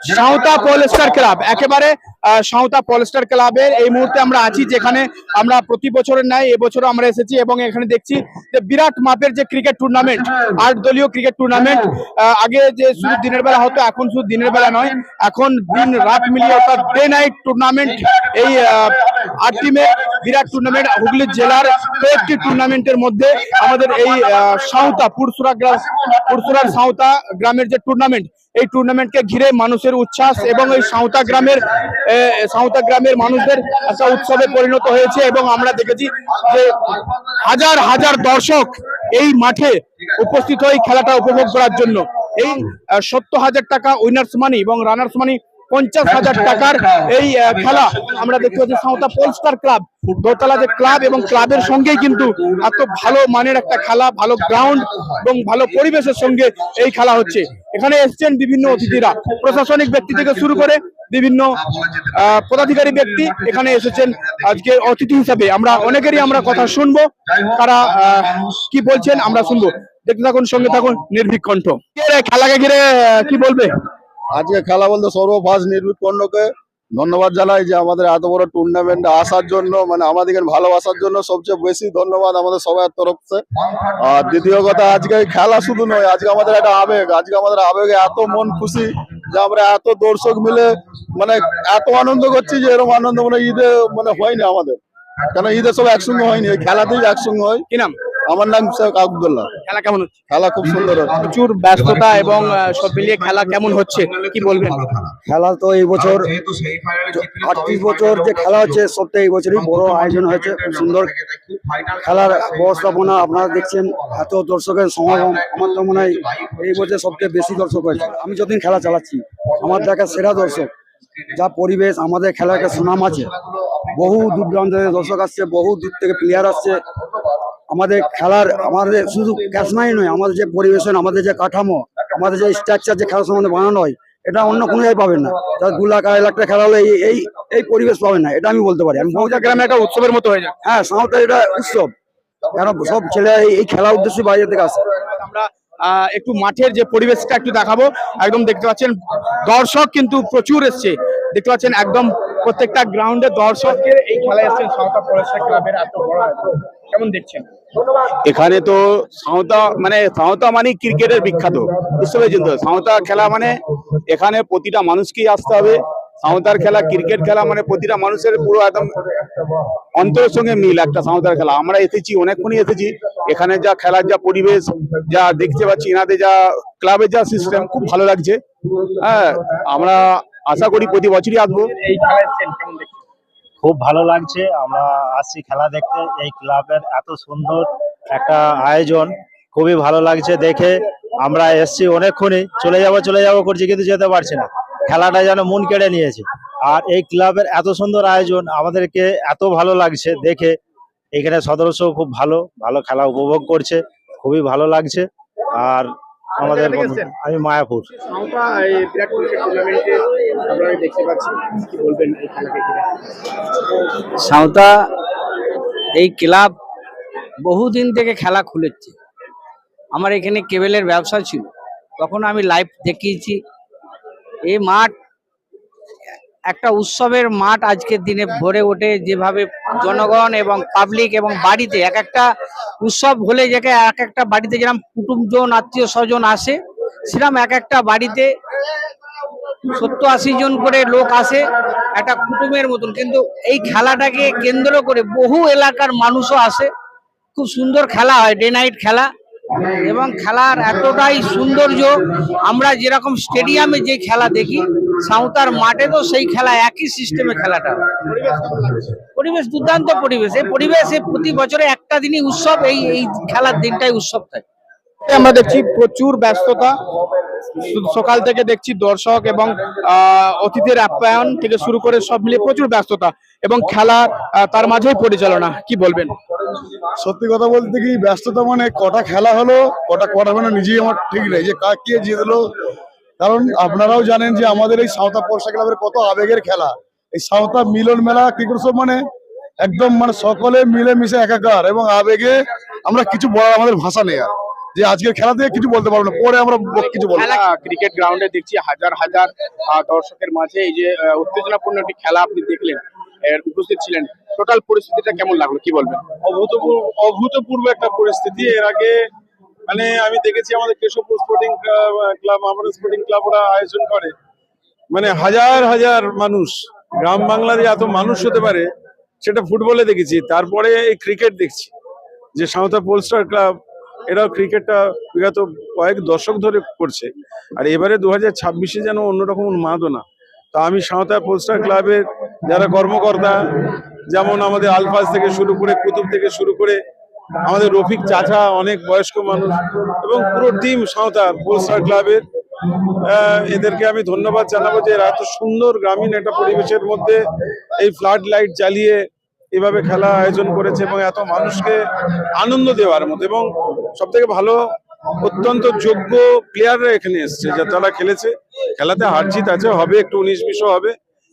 সাঁওতা polyester club, একেবারে সাঁওতা polyester ক্লাবের এই মুহূর্তে আমরা আছি যেখানে আমরা প্রতি বছরের ন্যায় এবছরও আমরা এসেছি এবং এখানে দেখছি যে বিরাট মাপের যে ক্রিকেট টুর্নামেন্ট আট দলীয় ক্রিকেট টুর্নামেন্ট আগে যে শুধু দিনের বেলা হতো, এখন শুধু দিনের বেলা নয়, এখন দিন রাত মিলিয়ে অর্থাৎ ডে নাইট টুর্নামেন্ট এই আট টিমের বিরাট টুর্নামেন্ট হুগলি জেলার কয়েকটি টুর্নামেন্টের মধ্যে আমাদের এই সাঁওতা, পুরসুরা গ্রাম, পুরসুরার সাঁওতা গ্রামের যে টুর্নামেন্ট এই টুর্নামেন্টকে ঘিরে মানুষের উচ্ছ্বাস এবং এই সাঁওতা গ্রামের সাঁওতা গ্রামের মানুষদের একটা উৎসবে পরিণত হয়েছে এবং আমরা দেখেছি যে হাজার হাজার দর্শক এই মাঠে উপস্থিত হয়ে খেলাটা উপভোগ করার জন্য। এই সত্তর হাজার টাকা উইনার্স মানি এবং রানার্স মানি পঞ্চাশ হাজার টাকার এই খেলা। আমরা দেখতে পাচ্ছি সাঁওতা পোলস্টার ক্লাব দোতলা যে ক্লাব এবং ক্লাবের সঙ্গেই কিন্তু এত ভালো মানের একটা খেলা ভালো গ্রাউন্ড এবং ভালো পরিবেশের সঙ্গে এই খেলা হচ্ছে। এখানে এসছেন বিভিন্ন অতিথিরা। প্রশাসনিক ব্যক্তি থেকে শুরু করে বিভিন্ন পদাধিকারী ব্যক্তি এখানে এসেছেন আজকে অতিথি হিসাবে। আমরা অনেকেরই আমরা কথা শুনব। তারা আহ, কি বলছেন আমরা শুনব। দেখতে থাকুন সঙ্গে থাকুন নির্ভীক কণ্ঠ। খেলাকে ঘিরে কি বলবে? আজকে খেলা বলতে সর্বফার্স্ট কর্ণকে ধন্যবাদ জানাই যে আমাদের এত বড় টুর্নামেন্টে আসার জন্য মানে আমাদেরকে ভালোবাসার জন্য সবচেয়ে বেশি ধন্যবাদ আমাদের সবার তরফ থেকে। আর দ্বিতীয় কথা, আজকে খেলা শুধু নয়, আজকে আমাদের একটা আবেগ, আজকে আমাদের আবেগে এত মন খুশি যে আমরা এত দর্শক মিলে মানে এত আনন্দ করছি যে এরকম আনন্দ মানে ঈদে মানে হয়নি আমাদের। কেন, ঈদে সব একসঙ্গে হয়নি খেলাতেই একসঙ্গে হয়। কি নাম? আমার নাম শেখ আবদুল্লাহ। খেলা কেমন হচ্ছে? খেলা খুব সুন্দর প্রচুর ব্যস্ততা এবং সব মিলিয়ে খেলা কেমন হচ্ছে? কি বলবেন? খেলা তো এই বছর আটত্রিশ বছর যে খেলা হচ্ছে সবথেকে এই বছরই বড় আয়োজন হয়েছে। খুব সুন্দর খেলার ব্যবস্থাপনা আপনারা দেখছেন। এত দর্শকের সমাগম আমার তো মনে হয় এই বছর সবচেয়ে বেশি দর্শক হয়েছে। আমি যতদিন খেলা চালাচ্ছি আমার দেখা সেরা দর্শক যা পরিবেশ আমাদের খেলার একটা সুনাম আছে। বহু দূর দূরান্ত থেকে দর্শক আসছে বহু দূর থেকে প্লেয়ার আসছে। আমাদের খেলার আমাদের শুধু ক্যাশমাই নয় আমাদের যে পরিবেশন আমাদের যে কাঠামো আমাদের যে স্ট্রাকচার যে খেলার সম্বন্ধে বানানো হয় এটা অন্য কোনো জায়গায় পাবেন না। তার দু লাখ আড়াই লাখ টাকা খেলা হলে এই এই পরিবেশ পাবেন না এটা আমি বলতে পারি। আমি গ্রামে একটা উৎসবের মতো হয়ে যায় হ্যাঁ সাঁওতাল এটা উৎসব। কেন সব ছেলে এই- খেলার উদ্দেশ্যে বাইরে থেকে আসে। আমরা আহ, একটু মাঠের যে পরিবেশটা একটু দেখাবো। একদম দেখতে পাচ্ছেন দর্শক কিন্তু প্রচুর এসছে। দেখতে পাচ্ছেন একদম প্রত্যেকটা গ্রাউন্ডে দর্শকের এই খেলায় এসছেন সাঁওতা পরেশা ক্লাবের এত বড়। কেমন দেখছেন? এখানে তো সাঁওতা মানে সাঁওতা মানে ক্রিকেটের বিখ্যাত। বুঝতে পেরেছেন তো? সাঁওতা খেলা মানে এখানে প্রতিটা মানুষকেই আসতে হবে। সাঁওতার খেলা ক্রিকেট খেলা মানে প্রতিটা মানুষের পুরো একদম অন্তরের সঙ্গে মিল একটা সাঁওতার খেলা। আমরা এসেছি অনেকক্ষণই এসেছি। এখানে যা খেলার যা পরিবেশ যা দেখতে পাচ্ছি এনাদের যা ক্লাবের যা সিস্টেম খুব ভালো লাগছে। হ্যাঁ আমরা আশা করি প্রতি বছরই আসব। খুব ভালো লাগছে। আমরা আসছি খেলা দেখতে। এই ক্লাবের এত সুন্দর একটা আয়োজন, খুবই ভালো লাগছে দেখে। আমরা এসছি অনেকক্ষণই। চলে যাব চলে যাব করছি, কিন্তু যেতে পারছি না। খেলাটা যেন মন কেড়ে নিয়েছে। আর এই ক্লাবের এত সুন্দর আয়োজন আমাদেরকে এত ভালো লাগছে দেখে। এখানে সদস্য খুব ভালো ভালো খেলা উপভোগ করছে, খুবই ভালো লাগছে। আর আমাদের? আমি মায়াপুর। সাঁওতা এই ক্লাব বহুদিন থেকে খেলা খুলেছে। আমার এখানে কেবেলের ব্যবসা ছিল। তখন আমি লাইভ দেখিয়েছি। এই মাঠ একটা উৎসবের মাঠ আজকের দিনে ভরে ওঠে যেভাবে জনগণ এবং পাবলিক এবং বাড়িতে এক একটা উৎসব হলে যাকে এক একটা বাড়িতে যেরকম কুটুমজন, আত্মীয় স্বজন আসে সেরকম এক একটা বাড়িতে সত্তর আশি জন করে লোক আসে একটা কুটুমের মতন। কিন্তু এই খেলাটাকে কেন্দ্র করে বহু এলাকার মানুষও আসে। খুব সুন্দর খেলা হয় ডে নাইট খেলা। এবং খেলার এতটাই সৌন্দর্য, আমরা যেরকম স্টেডিয়ামে যে খেলা দেখি সাঁওতার মাঠে তো সেই খেলা একই সিস্টেমে খেলাটা। পরিবেশ দুর্দান্ত পরিবেশ। এই পরিবেশে প্রতি বছরে একটা দিনই উৎসব এই এই খেলার দিনটাই উৎসব থাকে। আমরা দেখছি প্রচুর ব্যস্ততা। শুধু সকাল থেকে দেখছি দর্শক এবং আহ, অতিথির আপ্যায়ন থেকে শুরু করে সব মিলিয়ে প্রচুর ব্যস্ততা এবং খেলা আহ, তার মাঝেই পরিচালনা। কি বলবেন? সত্যি কথা বলতে কি ব্যস্ততা মানে কটা খেলা হলো কটা কটা মানে নিজেই আমার ঠিক নেই যে কে জিতলো কারণ আপনারাও জানেন যে আমাদের এই সাঁওতা পরশা ক্লাবের কত আবেগের খেলা। এই সাঁওতা মিলন মেলা ক্রিকেট উৎসব মানে একদম মানে সকলে মিলে মিশে একাকার এবং আবেগে আমরা কিছু বলার আমাদের ভাষা নেই আর। যে আজকের খেলা থেকে কিছু বলতে পারব না পরে আমরা কিছু বলব। ক্রিকেট গ্রাউন্ডে দেখছি হাজার হাজার দর্শকের মাঝে এই যে উত্তেজনাপূর্ণ একটি খেলা আপনি দেখলেন উপস্থিত ছিলেন। টোটাল পরিস্থিতিটা কেমন লাগল কি বলবেন? অভূতপূর্ব অভূতপূর্ব একটা পরিস্থিতি। এর আগে মানে আমি দেখেছি আমাদের কেশবপুর স্পোর্টিং ক্লাব আমাদের স্পোর্টিং ক্লাব ওরা আয়োজন করে। মানে হাজার হাজার মানুষ, গ্রাম বাংলার এত মানুষ হতে পারে, সেটা ফুটবলে দেখেছি। তারপরে এই ক্রিকেট দেখছি, যে সাঁওতা পোলস্টার ক্লাব এরাও ক্রিকেটটা বিগত কয়েক দশক ধরে করছে। আর এবারে দু হাজার ছাব্বিশে যেন অন্যরকম উন্মাদনা। তা আমি সাঁওতা পোলস্টার ক্লাবের যারা কর্মকর্তা, যেমন আমাদের আলফাজ থেকে শুরু করে, কুতুব থেকে শুরু করে আমাদের রফিক চাচা অনেক বয়স্ক মানুষ এবং পুরো টিম সাঁওতা পোলস্টার ক্লাবের এদেরকে আমি ধন্যবাদ জানাব যে এরা এত সুন্দর গ্রামীণ একটা পরিবেশের মধ্যে এই ফ্লাড লাইট জ্বালিয়ে এভাবে খেলা আয়োজন করেছে এবং এত মানুষকে আনন্দ দেওয়ার মতো এবং সব থেকে ভালো, অত্যন্ত যোগ্য প্লেয়াররা এখানে এসছে, যা তারা খেলেছে। খেলাতে হার জিত আছে, হবে, একটু উনিশ বিশও হবে।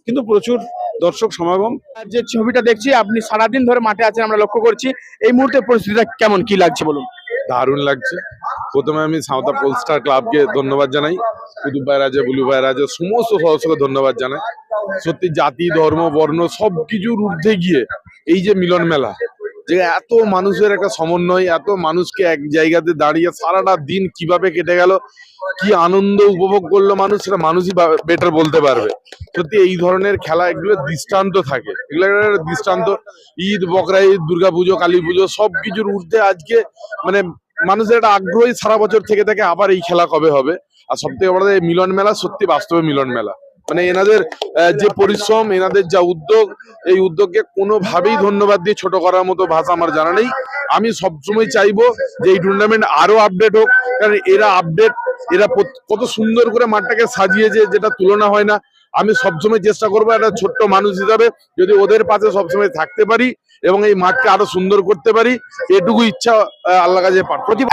কিন্তু প্রচুর দর্শক সমাগম। যে ছবিটা দেখছি আপনি সারাদিন ধরে মাঠে আছেন আমরা লক্ষ্য করছি। এই মুহূর্তে পরিস্থিতিটা কেমন? কি লাগছে বলুন? দারুণ লাগছে। প্রথমে আমি সাঁওতা পোলস্টার ক্লাবকে ধন্যবাদ জানাই। কুতুব ভাই রাজা বুলু ভাই রাজা সমস্ত সদস্যকে ধন্যবাদ জানাই। সত্যি জাতি ধর্ম বর্ণ সব কিছুর ঊর্ধ্বে গিয়ে এই যে মিলন মেলা যে এত মানুষের একটা সমন্বয়, এত মানুষকে এক জায়গাতে দাঁড়িয়ে সারাটা দিন কীভাবে কেটে গেল, কি আনন্দ উপভোগ করল মানুষ, সেটা মানুষই বেটার বলতে পারবে। সত্যি এই ধরনের খেলা, এগুলো দৃষ্টান্ত থাকে। এগুলো একটা দৃষ্টান্ত। ঈদ, বকরা ঈদ, দুর্গাপুজো কালী পুজো সব কিছুর ঊর্ধ্বে আজকে মানে মানুষের একটা আগ্রহী সারা বছর থেকে থাকে, আবার এই খেলা কবে হবে? আর সব থেকে বড় মিলন মেলা সত্যি বাস্তবে মিলন মেলা। মানে এনাদের যে পরিশ্রম, এনাদের যা উদ্যোগ, এই উদ্যোগকে কোনোভাবেই ধন্যবাদ দিয়ে ছোট করার মতো ভাষা আমার জানা নেই। আমি সবসময় চাইব যে এই টুর্নামেন্ট আরও আপডেট হোক, কারণ এরা আপডেট এরা কত সুন্দর করে মাঠটাকে সাজিয়েছে, যেটা তুলনা হয় না। আমি সবসময় চেষ্টা করব একটা ছোট্ট মানুষ হিসাবে যদি ওদের পাশে সবসময় থাকতে পারি এবং এই মাঠকে আরও সুন্দর করতে পারি, এটুকু ইচ্ছা আল্লাহ কাছে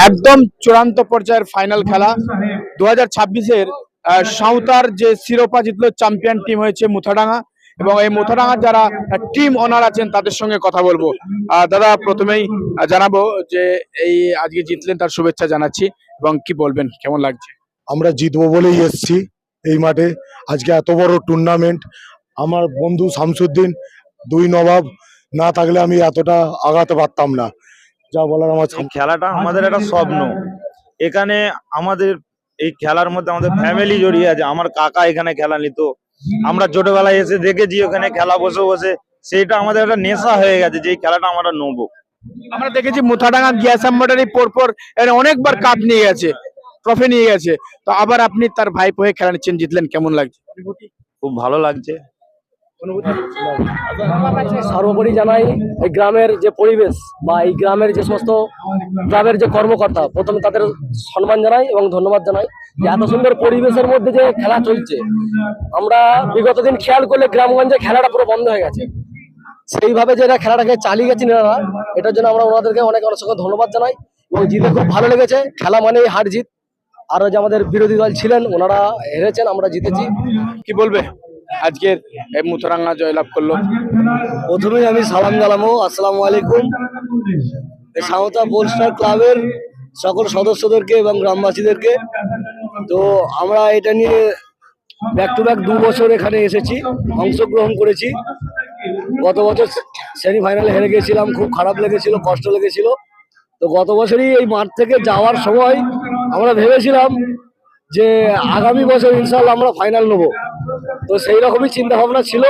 একদম চূড়ান্ত পর্যায়ের ফাইনাল খেলা। দু হাজার ছাব্বিশের সাঁওতার যে শিরোপা জিতলো চ্যাম্পিয়ন টিম হয়েছে মুথাডাঙ্গা। এবং এই মুথাডাঙ্গার যারা টিম ওনার আছেন তাদের সঙ্গে কথা বলব। দাদা প্রথমেই জানাব যে এই আজকে জিতলেন তার শুভেচ্ছা জানাচ্ছি। এবং কি বলবেন কেমন লাগছে? আমরা জিতবো বলেই এসেছি এই মাঠে। আজকে এত বড় টুর্নামেন্ট আমার বন্ধু শামসুদ্দিন দুই নবাব না থাকলে আমি এতটা আগাতে পারতাম না। যা বলার আমার খেলাটা আমাদের একটা স্বপ্ন। এখানে আমাদের এই খেলার মধ্যে আমাদের ফ্যামিলি জড়িয়ে আছে। আমার কাকা এখানে খেলা নিত। আমরা ছোটবেলায় এসে দেখেছি ওখানে খেলা বসে বসে। সেটা আমাদের একটা নেশা হয়ে গেছে যে খেলাটা আমরা নেব। আমরা দেখেছি মুথাডাঙ্গা গ্যাস আম্বাটারি পরপর এর অনেকবার কাপ নিয়ে গেছে ট্রফি নিয়ে গেছে। তো আবার আপনি তার ভাইপো হয়ে খেলা নিচ্ছেন জিতলেন কেমন লাগছে? খুব ভালো লাগছে। সর্বোপরি জানাই এই গ্রামের যে পরিবেশ বা এই গ্রামের যে সমস্ত গ্রামের যে কর্মকর্তা প্রথমে তাদের সম্মান জানাই এবং ধন্যবাদ জানাই যে এত সুন্দর পরিবেশের মধ্যে যে খেলা চলছে। আমরা বিগত দিন খেয়াল করলে গ্রামগঞ্জে খেলাটা পুরো বন্ধ হয়ে গেছে। সেইভাবে যে এরা খেলাটাকে চালিয়ে গেছেন এনারা এটার জন্য আমরা ওনাদেরকে অনেক অনেক সঙ্গে ধন্যবাদ জানাই এবং জিতে খুব ভালো লেগেছে। খেলা মানেই হার জিত। আরও যে আমাদের বিরোধী দল ছিলেন ওনারা হেরেছেন আমরা জিতেছি। কি বলবে? আজকের এই মুথাডাঙ্গা জয়লাভ করল। প্রথমেই আমি সালাম জানাব, আসসালামু আলাইকুম। সাঁওতা পোলস্টার ক্লাবের সকল সদস্যদেরকে এবং গ্রামবাসীদেরকে। তো আমরা এটা নিয়ে ব্যাক টু ব্যাক দু বছর এখানে এসেছি, অংশগ্রহণ করেছি। গত বছর সেমিফাইনালে হেরে গেছিলাম, খুব খারাপ লেগেছিল, কষ্ট লেগেছিল। তো গত বছরই এই মাঠ থেকে যাওয়ার সময় আমরা ভেবেছিলাম যে আগামী বছর ইনশাল্লাহ আমরা ফাইনাল নেব। তো সেই রকমই চিন্তা ভাবনা ছিল।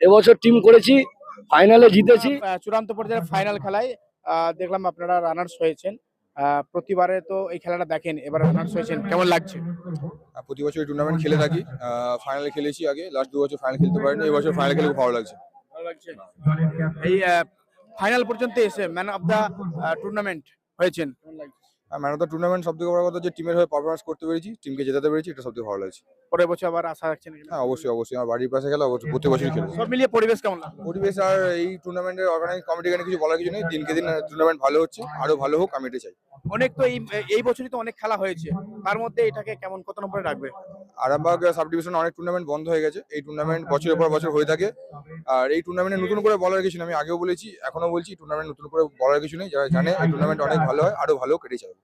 এবছর টিম করেছি ফাইনালে জিতেছি। আহ, চূড়ান্ত পর্যায়ের ফাইনাল খেলায় আহ, দেখলাম আপনারা রানার্স হয়েছেন। আহ, প্রতিবারে তো এই খেলাটা দেখেন এবার রানার্স হয়েছেন। কেমন লাগছে? প্রতি বছর টুর্নামেন্ট খেলে থাকি। ফাইনালে খেলেছি আগে লাস্ট দু বছর ফাইনাল খেলতে পারিনি এই বছর ফাইনাল খেলে খুব ভালো লাগছে। ভালো লাগছে? এই ফাইনাল পর্যন্ত এসে ম্যান অফ দা টুর্নামেন্ট হয়েছেন। কেমন লাগছে? ম্যান অফ দ্য টুর্নামেন্ট সব থেকে বড় কথা যে টিমের হয়ে পারফরমেন্স করতে পেরেছি টিমকে জেতাতে পেরেছি এটা সব থেকে ভালো লাগছে। পরের বছর আবার আশা রাখছেন হ্যাঁ অবশ্যই অবশ্যই। আমার বাড়ির পাশে খেলা অবশ্যই প্রতি বছরই খেলে সব মিলিয়ে পরিবেশ কেমন পরিবেশ আর এই টুর্নামেন্টের অর্গানাইজ কমিটি এখানে কিছু বলার কিছু নেই। দিনকে দিন টুর্নামেন্ট ভালো হচ্ছে আরও ভালো হোক আমি এটা চাই। অনেক তো এই এই বছরই তো অনেক খেলা হয়েছে। তার মধ্যে এটাকে কেমন কত নম্বরে রাখবে? আরামবাগ সাব ডিভিশনে অনেক টুর্নামেন্ট বন্ধ হয়ে গেছে। এই টুর্নামেন্ট বছরের পর বছর হয়ে থাকে। আর এই টুর্নামেন্টে নতুন করে বলার কিছু নেই আমি আগেও বলেছি এখনও বলছি টুর্নামেন্ট নতুন করে বলার কিছু নেই। যারা জানে এই টুর্নামেন্ট অনেক ভালো হয় আরও ভালো কেটে যাবে